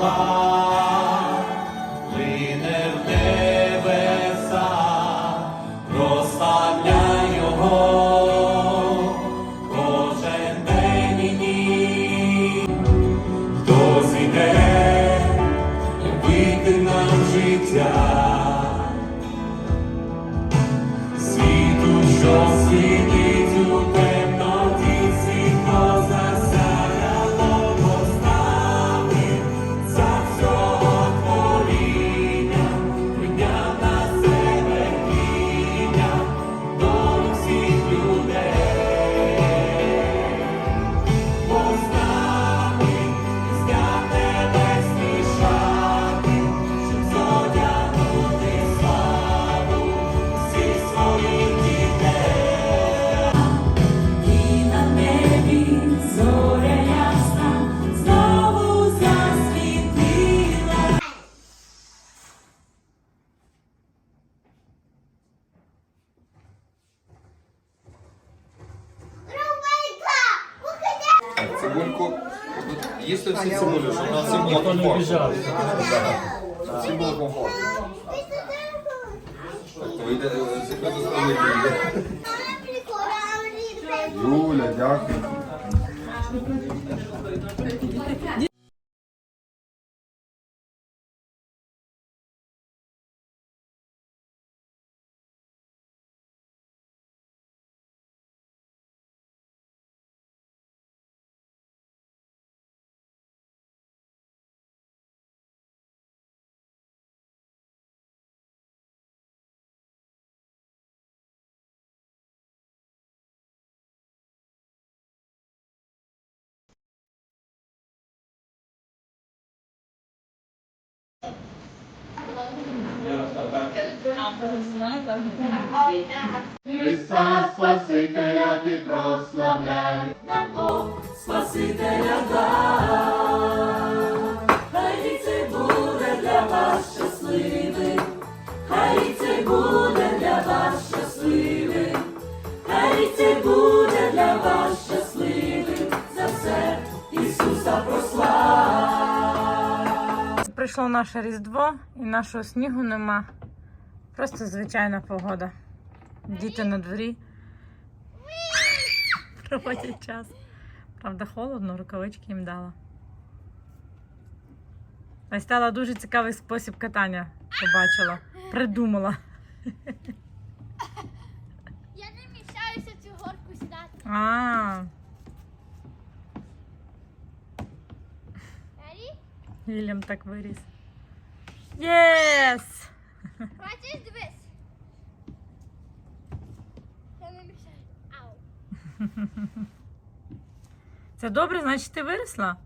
Алла, в небеса, розставляй його, кожен хто зійде, життя, світу, що світ. Цибульку. Їсти всі цибулю, щоб на всім було комфортно. біжав. Всім було комфортно. Так, то вийде, секунду з вийде. Юля, дякую. Христа Спасителя ти прославляй. Спасителя дар. Прослав. Прийшло наше Різдво і нашого снігу нема. Просто звичайна погода. Діти на дворі. Проводять час. Правда, холодно, рукавички їм дала. Ось стала дуже цікавий спосіб катання. Побачила. Придумала. Я не мішаюся цю горку сідати. А, Вільям так виріс. Єс! Бачиш, дивись. Я не мішаю. Ау. Це добре, значить ти виросла?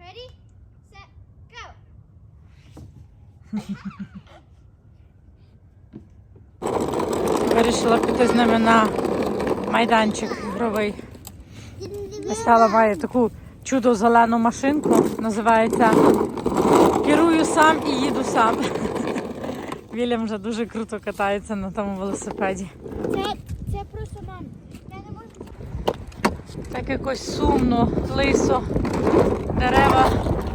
Ready, set, go. Вирішила піти з ними на майданчик ігровий. Стала має таку чудо зелену машинку. Називається Керую сам і їду сам. Вільям вже дуже круто катається на тому велосипеді. Це, це просто мам. Я не можу. Так якось сумно, лисо, дерева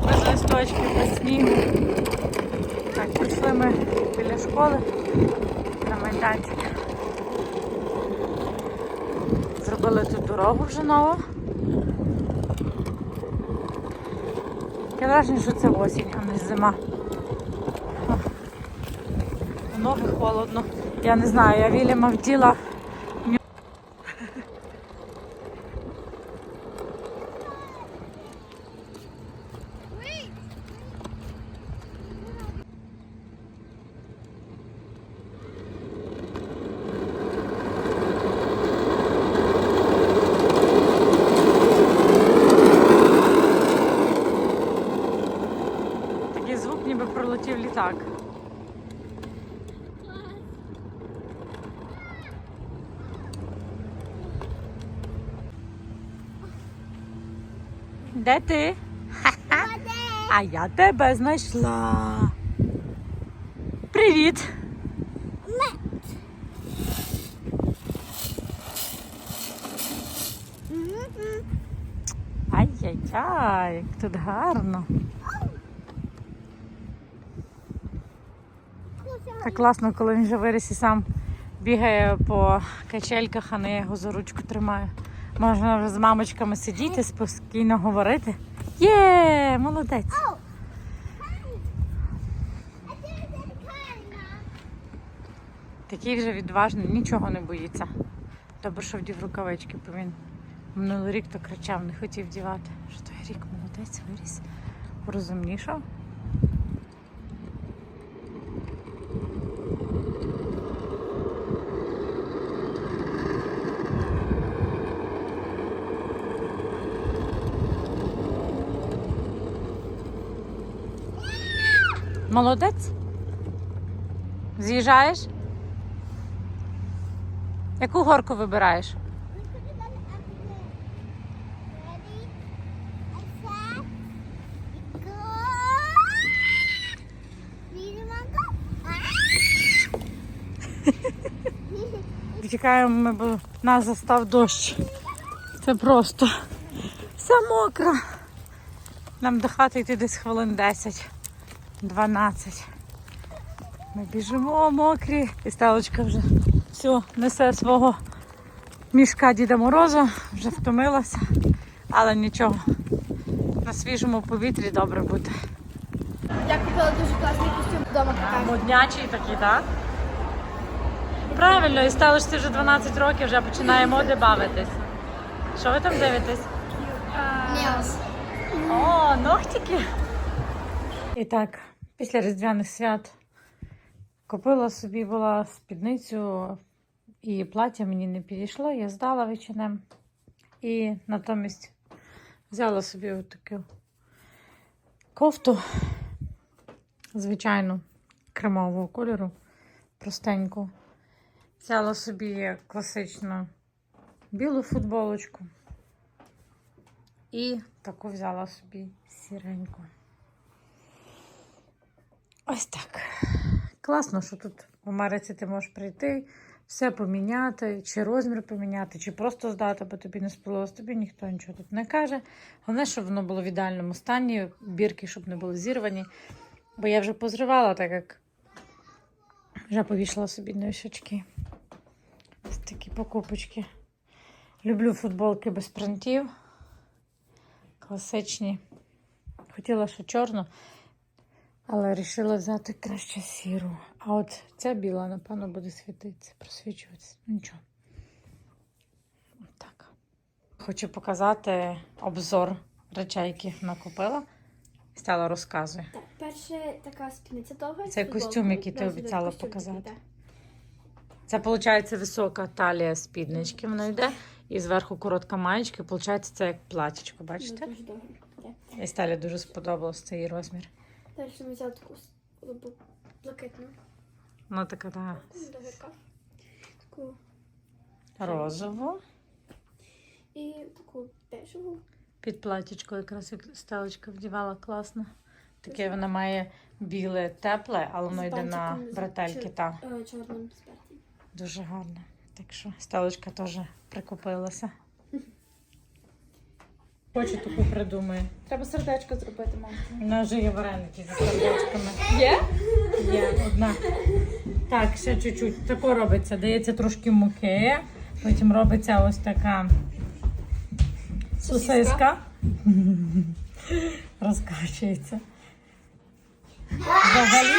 без листочків, без снігу. Так, прийшли ми біля школи на майданчик. Зробили тут дорогу вже нову. Таке враження, що це осінь, а не зима. Ноги холодно. Я не знаю, я Вільяма вділа Wait. Такий звук, ніби пролетів літак. Де ти? А я тебе знайшла. Привіт. Ай-яй-яй, як тут гарно. Так класно, коли він вже виріс і сам бігає по качельках, а не я його за ручку тримаю. Можна вже з мамочками сидіти, спокійно говорити. Є, молодець. Такий вже відважний, нічого не боїться. Добре, що вдів рукавички, бо він минулий рік то кричав, не хотів дівати. Що той рік молодець виріс. Порозумнішав. Молодець? З'їжджаєш? Яку горку вибираєш? Ми, бо нас застав дощ. Це просто вся мокра. Нам до хати йти десь хвилин 10-12. Ми біжимо мокрі. І стелочка вже все несе свого мішка Діда Мороза, вже втомилася, але нічого. На свіжому повітрі добре бути. Я купила дуже класний костюм вдома. Моднячий такий, так? Правильно, і стало ж ти вже 12 років, вже починає моди бавитись. Що ви там дивитесь? Неос. О, ногтики. І так, після Різдвяних свят купила собі була спідницю і плаття мені не підійшло, я здала H&M. І натомість взяла собі таку кофту, звичайну, кремового кольору, простеньку. Взяла собі класичну білу футболочку. І таку взяла собі сіреньку. Ось так. Класно, що тут в Америці ти можеш прийти, все поміняти, чи розмір поміняти, чи просто здати, бо тобі не сподобалось, тобі ніхто нічого тут не каже. Головне, щоб воно було в ідеальному стані, бірки, щоб не були зірвані. Бо я вже позривала, так як вже повішала собі на вішачки. Ось такі покупочки. Люблю футболки без принтів. Класичні. Хотіла ще чорну, але вирішила взяти краще сіру. А от ця біла, напевно, буде світитися, просвічуватися. Ну нічого. Так. Хочу показати обзор речей, яких накупила. Стала розказує. Так, перше така спідниця довга. Це костюм, який ти обіцяла показати. так. Це виходить висока талія спіднички, вона йде, і зверху коротка маєчка. Виходить, це як платічко, бачите? Дуже довго. І Сталі дуже сподобався цей розмір. Далі ми взяли таку блакитну. Ну така та До гірка. Таку розову. і таку бежеву. Під платічко якраз як стелечка вдівала класно. Таке вона має біле, тепле, але воно йде на бретельки. Та. е, Чорним. Дуже гарно. Так що стелечка теж прикупилася. Хочу таку придумаю. Треба сердечко зробити, мам. У нас вже є вареники зі сердечками. Є? Є одна. Так, ще чуть-чуть. Тако робиться. Дається трошки муки. Потім робиться ось така сосиска. Розкачується. Взагалі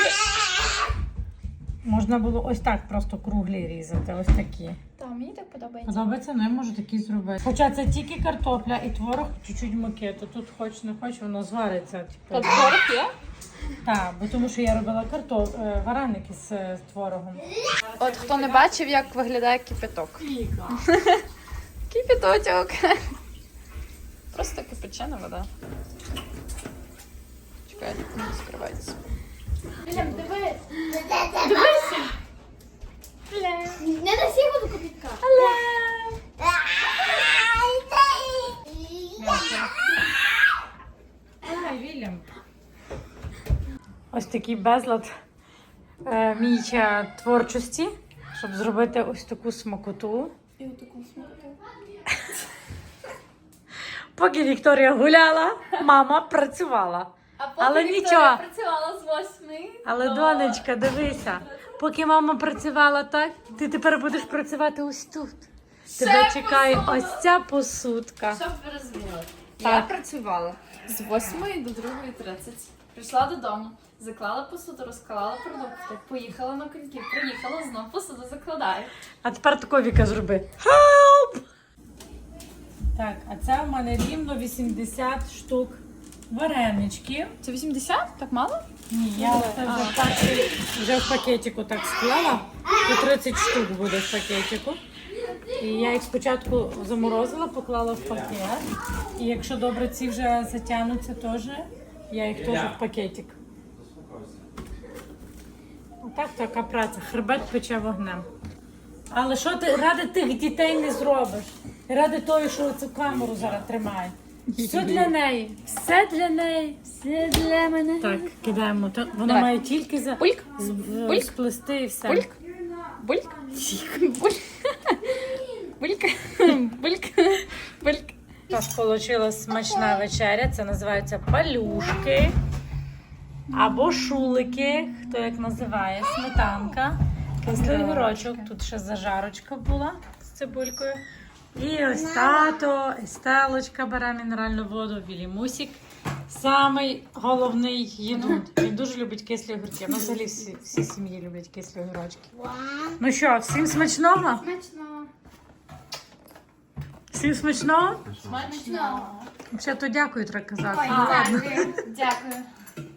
можна було ось так просто круглі різати. Ось такі. Так, мені так подобається. Подобається, ну я можу такі зробити. Хоча це тільки картопля і творог, чуть-чуть муки, то тут хоч не хоч, воно звариться. Типу. Тут творог є? Так, бо тому що я робила картоп... е, вареники з, е, з творогом. От хто не бачив, як виглядає кипяток. Кипяточок. Просто кипячена вода. Чекай, не скривається. William, диви. Дивися. Не даси воду копітка. Ай, Вільям. Ось такий безлад е, мій е, творчості, щоб зробити ось таку смакоту. І отаку смакоту. Поки Вікторія гуляла, мама працювала. Поки Але Вікторія нічого. працювала з восьми. Але до- донечка, дивися, поки мама працювала так, ти тепер будеш працювати ось тут. Тебе чекає ось ця посудка. Щоб ви розуміли, Так. я працювала з 8 до 2.30. Прийшла додому, заклала посуду, розклала продукти, поїхала на коньки, приїхала, знов посуду закладаю. А тепер тако Віка зроби. Help! Так, а це в мене рівно 80 штук вареничків. Це 80? Так мало? Ні, я це вже, в вже в пакетику так склала. По 30 штук буде в пакетику. І я їх спочатку заморозила, поклала в пакет. І якщо добре ці вже затягнуться теж, я їх теж в пакетик. Отак така праця. Хребет пече вогнем. Але що ти ради тих дітей не зробиш? Ради того, що цю камеру зараз тримає. Все для неї. Все для неї. Все для мене. Так, кидаємо. Та- Давай. має тільки за Бульк, з- Бульк. сплести і все. Бульк, бульк, бульк. Булька, булька, булька. У нас вийшла смачна вечеря. Це називається палюшки або шулики, хто як називає, сметанка, кислий огірочок. Тут ще зажарочка була з цибулькою. І ось тато, Естелочка бере мінеральну воду, Вілімусік. Самий головний їдун. Він дуже любить кислі огірки. Ну, взагалі всі, всі сім'ї люблять кислі огірочки. Ну що, всім смачного? Смачно. Всім смачного? Смачно. Ще то дякую треба казати. Дякую. Дякую.